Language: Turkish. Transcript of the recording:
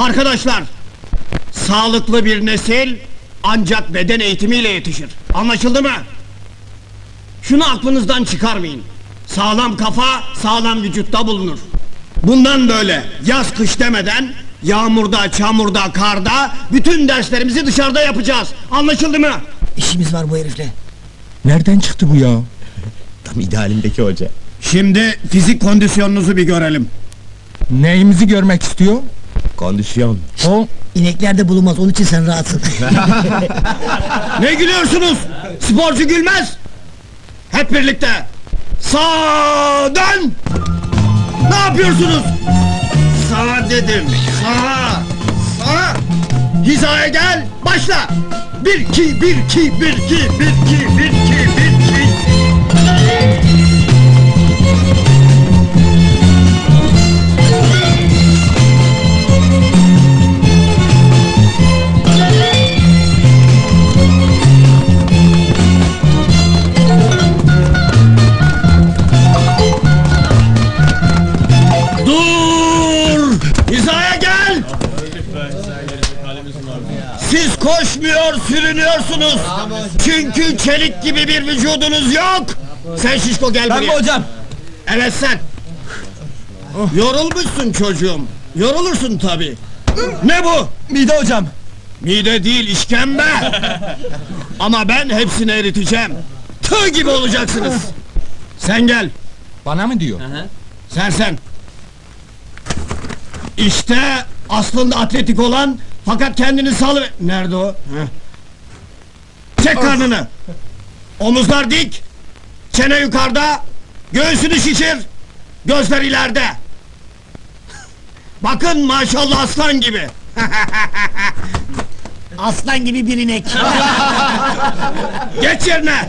Arkadaşlar, sağlıklı bir nesil ancak beden eğitimiyle yetişir. Anlaşıldı mı? Şunu aklınızdan çıkarmayın. Sağlam kafa, sağlam vücutta bulunur. Bundan böyle yaz kış demeden yağmurda, çamurda, karda bütün derslerimizi dışarıda yapacağız. Anlaşıldı mı? İşimiz var bu herifle. Nereden çıktı bu ya? Tam idealimdeki hoca. Şimdi fizik kondisyonunuzu bir görelim. Neyimizi görmek istiyor? Kondisyon. O İneklerde bulunmaz onun için sen rahatsın. Ne gülüyorsunuz? Sporcu gülmez. Hep birlikte. Sağ dön. Ne yapıyorsunuz? Sağ dedim. Sağ. Sağ. Hizaya gel. Başla. Bir iki, bir iki, bir iki, bir iki, bir iki. Hizaya gel! Siz koşmuyor, sürünüyorsunuz. Çünkü çelik gibi bir vücudunuz yok. Sen şişko gel buraya. hocam? Evet sen. Yorulmuşsun çocuğum. Yorulursun tabi. Ne bu? Mide hocam. Mide değil işkembe. Ama ben hepsini eriteceğim. Tığ gibi olacaksınız. Sen gel. Bana mı diyor? Sen sen. İşte aslında atletik olan fakat kendini salı... Nerede o? Heh. Çek karnını. Omuzlar dik. Çene yukarıda. Göğsünü şişir. Gözler ileride. Bakın maşallah aslan gibi. Aslan gibi bir inek. Geç yerine.